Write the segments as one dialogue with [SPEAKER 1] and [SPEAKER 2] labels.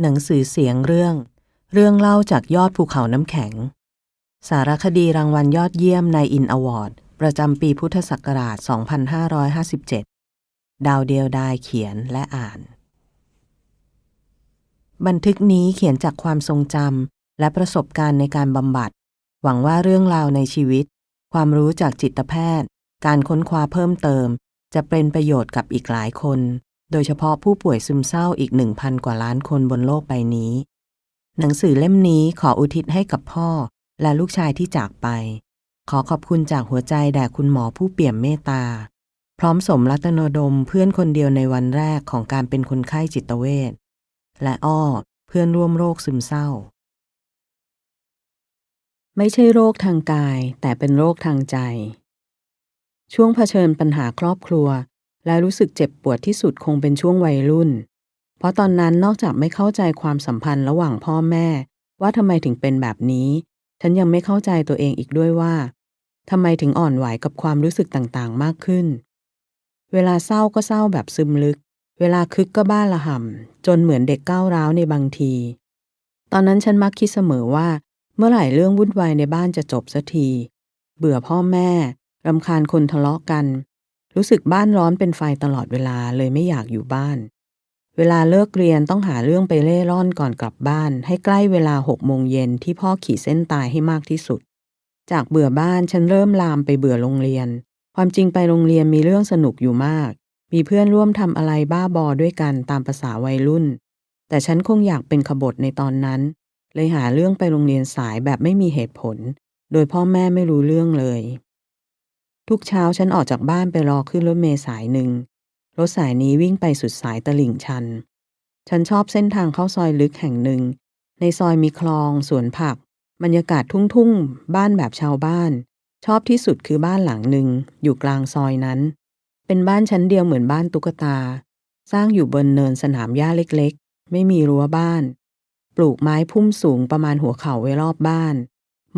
[SPEAKER 1] หนังสือเสียงเรื่อง เรื่องเล่าจากยอดภูเขาน้ำแข็ง สารคดีรางวัลยอดเยี่ยมในอินอวอร์ด ประจำปีพุทธศักราช 2557 ดาวเดียวดายเขียนและอ่าน บันทึกนี้เขียนจากความทรงจำและประสบการณ์ในการบำบัด หวังว่าเรื่องราวในชีวิต ความรู้จากจิตแพทย์ การค้นคว้าเพิ่มเติม จะเป็นประโยชน์กับอีกหลายคน โดยเฉพาะผู้ป่วยซึมเศร้าอีก 1,000 กว่าล้านคนบนโลกใบนี้ หนังสือเล่มนี้ขออุทิศให้กับพ่อและลูกชายที่จากไป ขอขอบคุณจากหัวใจแด่คุณหมอผู้เปี่ยมเมตตา พร้อมสมรัตนดมเพื่อนคนเดียวในวันแรกของการเป็นคนไข้จิตเวชและอ้อเพื่อนร่วมโรคซึมเศร้า ไม่ใช่โรคทางกายแต่เป็นโรคทางใจ ช่วงเผชิญปัญหาครอบครัว และรู้สึกเจ็บปวดที่สุดคงเป็นช่วงวัยรุ่น เพราะตอนนั้นนอกจากไม่เข้าใจความสัมพันธ์ระหว่างพ่อแม่ ว่าทำไมถึงเป็นแบบนี้ ฉันยังไม่เข้าใจตัวเองอีกด้วยว่าทำไมถึงอ่อนไหวกับความรู้สึกต่างๆ มากขึ้น เวลาเศร้าก็เศร้าแบบซึมลึก เวลาคึกก็บ้าระห่ำจนเหมือนเด็กก้าวร้าวในบางที ตอนนั้นฉันมักคิดเสมอว่า เมื่อไหร่เรื่องวุ่นวายในบ้านจะจบสักที เบื่อพ่อแม่รำคาญคนทะเลาะกัน รู้สึกบ้านร้อนเป็นไฟตลอดเวลาเลยไม่อยากอยู่บ้าน เวลาเลิกเรียนต้องหาเรื่องไปเล่ร่อนก่อนกลับบ้าน ให้ใกล้เวลาหกโมงเย็นที่พ่อขีดเส้นตายให้มากที่สุด จากเบื่อบ้านฉันเริ่มลามไปเบื่อโรงเรียน ความจริงไปโรงเรียนมีเรื่องสนุกอยู่มาก มีเพื่อนร่วมทำอะไรบ้าบอด้วยกันตามภาษาวัยรุ่น แต่ฉันคงอยากเป็นขบฏในตอนนั้น เลยหาเรื่องไปโรงเรียนสายแบบไม่มีเหตุผล โดยพ่อแม่ไม่รู้เรื่องเลย ทุกเช้าฉันออกจากบ้านไปรอขึ้นรถเมล์สายหนึ่ง รถสายนี้วิ่งไปสุดสายตลิ่งชัน ฉันชอบเส้นทางเข้าซอยลึกแห่งหนึ่ง ในซอยมีคลองสวนผัก บรรยากาศทุ่งๆ บ้านแบบชาวบ้าน ชอบที่สุดคือบ้านหลังหนึ่งอยู่กลางซอยนั้น เป็นบ้านชั้นเดียวเหมือนบ้านตุ๊กตา สร้างอยู่บนเนินสนามหญ้าเล็กๆ ไม่มีรั้วบ้าน ปลูกไม้พุ่มสูงประมาณหัวเข่าไว้รอบบ้าน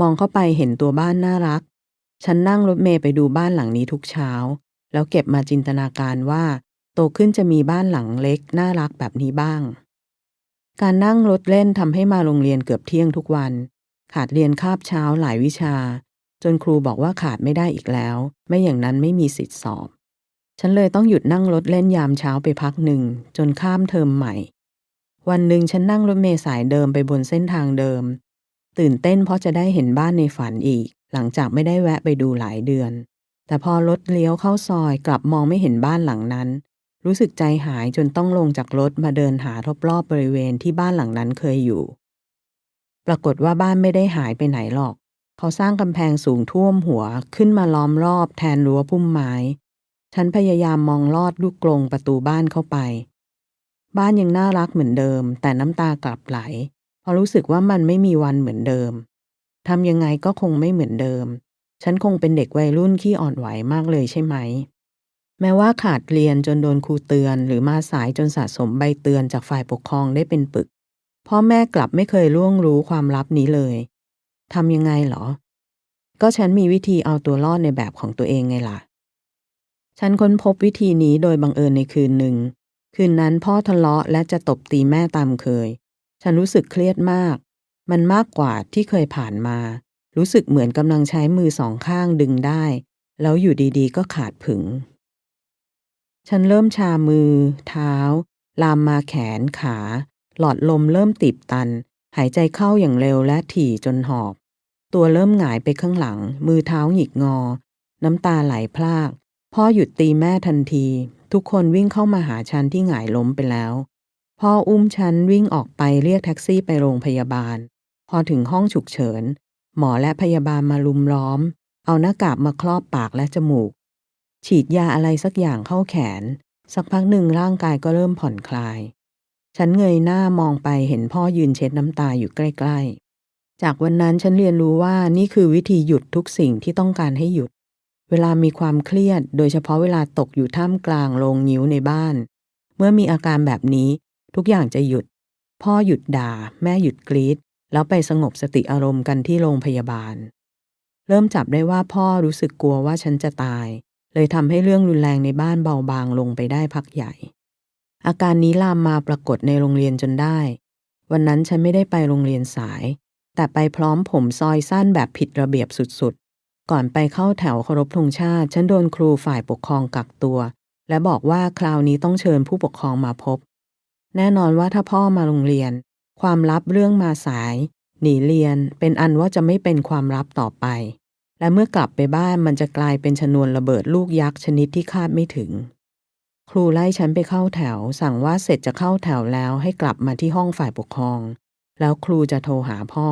[SPEAKER 1] มองเข้าไปเห็นตัวบ้านน่ารัก ฉันนั่งรถเมย์ไปดูบ้านหลังนี้ทุกเช้า แล้วเก็บมาจินตนาการว่า โตขึ้นจะมีบ้านหลังเล็กน่ารักแบบนี้บ้าง การนั่งรถเล่นทำให้มาโรงเรียนเกือบเที่ยงทุกวัน ขาดเรียนคาบเช้าหลายวิชา จนครูบอกว่าขาดไม่ได้อีกแล้ว ไม่อย่างนั้นไม่มีสิทธิสอบ ฉันเลยต้องหยุดนั่งรถเล่นยามเช้าไปพักหนึ่ง จนข้ามเทอมใหม่ วันหนึ่งฉันนั่งรถเมล์สายเดิมไปบนเส้นทางเดิม ตื่นเต้นเพราะจะได้เห็นบ้านในฝันอีก หลังจากไม่ได้แวะไปดูหลายเดือน แต่พอรถเลี้ยวเข้าซอยกลับมองไม่เห็นบ้านหลังนั้น รู้สึกใจหายจนต้องลงจากรถมาเดินหารอบๆบริเวณที่บ้านหลังนั้นเคยอยู่ ปรากฏว่าบ้านไม่ได้หายไปไหนหรอก เขาสร้างกำแพงสูงท่วมหัวขึ้นมาล้อมรอบแทนรั้วพุ่มไม้ ฉันพยายามมองลอดลูกกรงประตูบ้านเข้าไป บ้านยังน่ารักเหมือนเดิม แต่น้ำตากลับไหลเพราะรู้สึกว่ามันไม่มีวันเหมือนเดิม ทำยังไงก็คงไม่เหมือนเดิม ฉันคงเป็นเด็กวัยรุ่นขี้อ่อนไหวมากเลยใช่ไหม แม้ว่าขาดเรียนจนโดนครูเตือน หรือมาสายจนสะสมใบเตือนจากฝ่ายปกครองได้เป็นปึก พ่อแม่กลับไม่เคยล่วงรู้ความลับนี้เลยทำยังไงเหรอ ก็ฉันมีวิธีเอาตัวรอดในแบบของตัวเองไงล่ะ ฉันค้นพบวิธีนี้โดยบังเอิญในคืนหนึ่ง คืนนั้นพ่อทะเลาะและจะตบตีแม่ตามเคย ฉันรู้สึกเครียดมาก มันมากกว่าที่เคยผ่านมา รู้สึกเหมือนกำลังใช้มือสองข้างดึงได้ แล้วอยู่ดีๆ ก็ขาดผึง ฉันเริ่มชามือ เท้า ลามมาแขนขา หลอดลมเริ่มตีบตัน หายใจเข้าอย่างเร็วและถี่จนหอบ ตัวเริ่มหงายไปข้างหลัง มือเท้าหงิกงอ น้ำตาไหลพรากพ่อหยุดตีแม่ทันที ทุกคนวิ่งเข้ามาหาฉันที่หงายล้มไปแล้ว พ่ออุ้มฉันวิ่งออกไปเรียกแท็กซี่ไปโรงพยาบาล พอถึงห้องฉุกเฉิน หมอและพยาบาลมาลุมล้อม เอาหน้ากากมาครอบปากและจมูก ฉีดยาอะไรสักอย่างเข้าแขน สักพักหนึ่งร่างกายก็เริ่มผ่อนคลาย ฉันเงยหน้ามองไปเห็นพ่อยืนเช็ดน้ำตาอยู่ใกล้ๆ จากวันนั้นฉันเรียนรู้ว่านี่คือวิธีหยุดทุกสิ่งที่ต้องการให้หยุด เวลามีความเครียด โดยเฉพาะเวลาตกอยู่ท่ามกลางโรงนิ้วในบ้าน เมื่อมีอาการแบบนี้ทุกอย่างจะหยุด พ่อหยุดด่า แม่หยุดกรีด แล้วไปสงบสติอารมณ์กันที่โรงพยาบาล เริ่มจับได้ว่าพ่อรู้สึกกลัวว่าฉันจะตาย เลยทำให้เรื่องรุนแรงในบ้านเบาบางลงไปได้พักใหญ่ อาการนี้ลามมาปรากฏในโรงเรียนจนได้ วันนั้นฉันไม่ได้ไปโรงเรียนสาย แต่ไปพร้อมผมซอยสั้นแบบผิดระเบียบสุดๆ ก่อนไปเข้าแถวเคารพธงชาติ ฉันโดนครูฝ่ายปกครองกักตัว และบอกว่าคราวนี้ต้องเชิญผู้ปกครองมาพบ แน่นอนว่าถ้าพ่อมาโรงเรียน ความลับเรื่องมาสาย หนีเรียนเป็นอันว่าจะไม่เป็นความลับต่อไป และเมื่อกลับไปบ้านมันจะกลายเป็นชนวนระเบิดลูกยักษ์ชนิดที่คาดไม่ถึง ครูไล่ฉันไปเข้าแถว สั่งว่าเสร็จจะเข้าแถวแล้วให้กลับมาที่ห้องฝ่ายปกครอง แล้วครูจะโทรหาพ่อ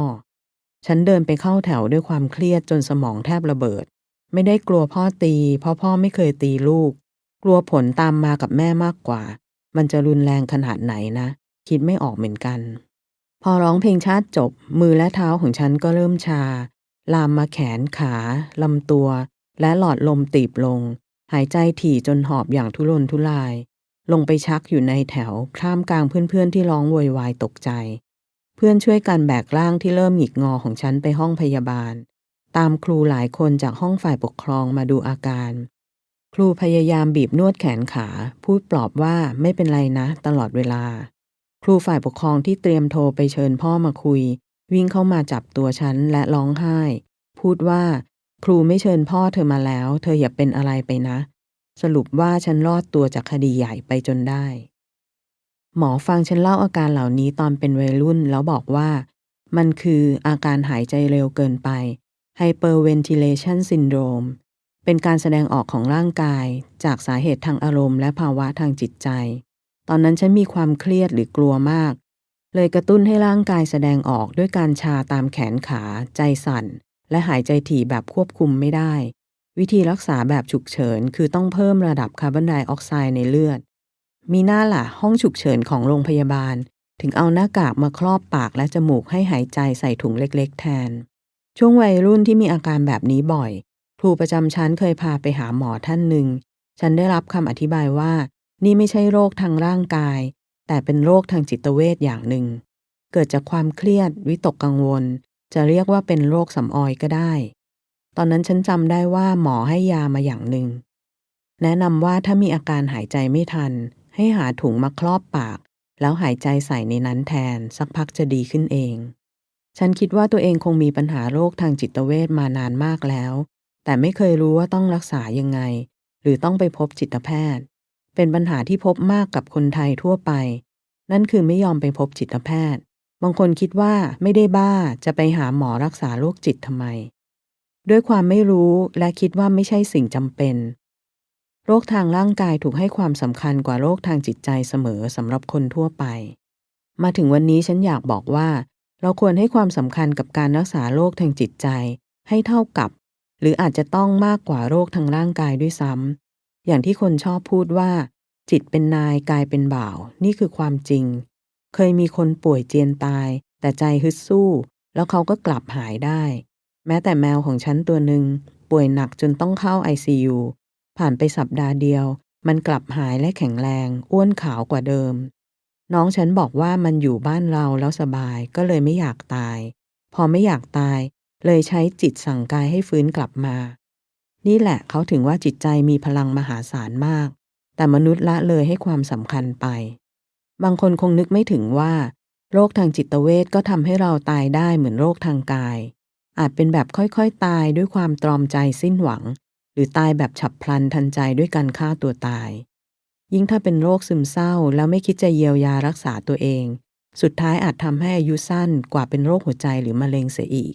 [SPEAKER 1] ฉันเดินไปเข้าแถวด้วยความเครียดจนสมองแทบระเบิด ไม่ได้กลัวพ่อตี เพราะพ่อไม่เคยตีลูก กลัวผลตามมากับแม่มากกว่า มันจะรุนแรงขนาดไหนนะ คิดไม่ออกเหมือนกัน พอร้องเพลงชาติจบ มือและเท้าของฉันก็เริ่มชา ลามมาแขนขาลำตัว และหลอดลมตีบลง หายใจถี่จนหอบอย่างทุรนทุราย ลงไปชักอยู่ในแถวท่ามกลางเพื่อนๆที่ร้องโวยวายตกใจ เพื่อนช่วยกันแบกร่างที่เริ่มหงิกงอของฉันไปห้องพยาบาล ตามครูหลายคนจากห้องฝ่ายปกครองมาดูอาการ ครูพยายามบีบนวดแขนขา พูดปลอบว่าไม่เป็นไรนะ ตลอดเวลา ครูฝ่ายปกครองที่เตรียมโทรไปเชิญพ่อมาคุย วิ่งเข้ามาจับตัวฉันและร้องไห้ พูดว่า ครูไม่เชิญพ่อเธอมาแล้ว เธออย่าเป็นอะไรไปนะ สรุปว่าฉันรอดตัวจากคดีใหญ่ไปจนได้ หมอฟังฉันเล่าอาการเหล่านี้ตอนเป็นวัยรุ่นแล้วบอกว่า มันคืออาการหายใจเร็วเกินไป hyperventilation syndrome เป็นการแสดงออกของร่างกายจากสาเหตุทางอารมณ์และภาวะทางจิตใจ ตอนนั้นฉันมีความเครียดหรือกลัวมาก เลยกระตุ้นให้ร่างกายแสดงออกด้วยการชาตามแขนขา ใจสั่น และหายใจถี่แบบควบคุมไม่ได้ วิธีรักษาแบบฉุกเฉิน คือต้องเพิ่มระดับคาร์บอนไดออกไซด์ในเลือด มีหน้าล่ะ ห้องฉุกเฉินของโรงพยาบาล ถึงเอาหน้ากากมาครอบปากและจมูกให้หายใจใส่ถุงเล็ก ๆ แทน ช่วงวัยรุ่นที่มีอาการแบบนี้บ่อย ครูประจำชั้นเคยพาไปหาหมอท่านหนึ่งฉันได้รับคำอธิบายว่า นี่ไม่ใช่โรคทางร่างกาย แต่เป็นโรคทางจิตเวชอย่างหนึ่ง เกิดจากความเครียด วิตกกังวล จะเรียกว่าเป็นโรคสำออยก็ได้ ตอนนั้นฉันจำได้ว่าหมอให้ยามาอย่างหนึ่ง แนะนำว่าถ้ามีอาการหายใจไม่ทัน ให้หาถุงมาครอบปาก แล้วหายใจใส่ในนั้นแทน สักพักจะดีขึ้นเอง ฉันคิดว่าตัวเองคงมีปัญหาโรคทางจิตเวชมานานมากแล้ว แต่ไม่เคยรู้ว่าต้องรักษายังไง หรือต้องไปพบจิตแพทย์ เป็นปัญหาที่พบมากกับคนไทยทั่วไป นั่นคือไม่ยอมไปพบจิตแพทย์ บางคนคิดว่าไม่ได้บ้าจะไปหาหมอรักษาโรคจิตทำไม ด้วยความไม่รู้และคิดว่าไม่ใช่สิ่งจำเป็น โรคทางร่างกายถูกให้ความสำคัญกว่าโรคทางจิตใจเสมอสำหรับคนทั่วไป มาถึงวันนี้ฉันอยากบอกว่า เราควรให้ความสำคัญกับการรักษาโรคทางจิตใจให้เท่ากับ หรืออาจจะต้องมากกว่าโรคทางร่างกายด้วยซ้ำ อย่างที่คนชอบพูดว่า จิตเป็นนายกายเป็นบ่าว นี่คือความจริง เคยมีคนป่วยเจียนตาย แต่ใจฮึดสู้ แล้วเขาก็กลับหายได้ แม้แต่แมวของฉันตัวหนึ่งป่วยหนักจนต้องเข้า ICU ผ่านไปสัปดาห์เดียว มันกลับหายและแข็งแรง อ้วนขาวกว่าเดิม น้องฉันบอกว่ามันอยู่บ้านเราแล้วสบายก็เลยไม่อยากตาย พอไม่อยากตาย เลยใช้จิตสั่งกายให้ฟื้นกลับมา นี่แหละเขาถึงว่าจิตใจมีพลังมหาศาลมาก แต่มนุษย์ละเลยให้ความสำคัญไป บางคนคงนึกไม่ถึงว่า โรคทางจิตเวชก็ทำให้เราตายได้เหมือนโรคทางกาย อาจเป็นแบบค่อยๆ ตายด้วยความตรอมใจสิ้นหวัง หรือตายแบบฉับพลันทันใจด้วยการฆ่าตัวตาย ยิ่งถ้าเป็นโรคซึมเศร้าแล้วไม่คิดจะเยียวยารักษาตัวเอง สุดท้ายอาจทำให้อายุสั้นกว่าเป็นโรคหัวใจหรือมะเร็งเสียอีก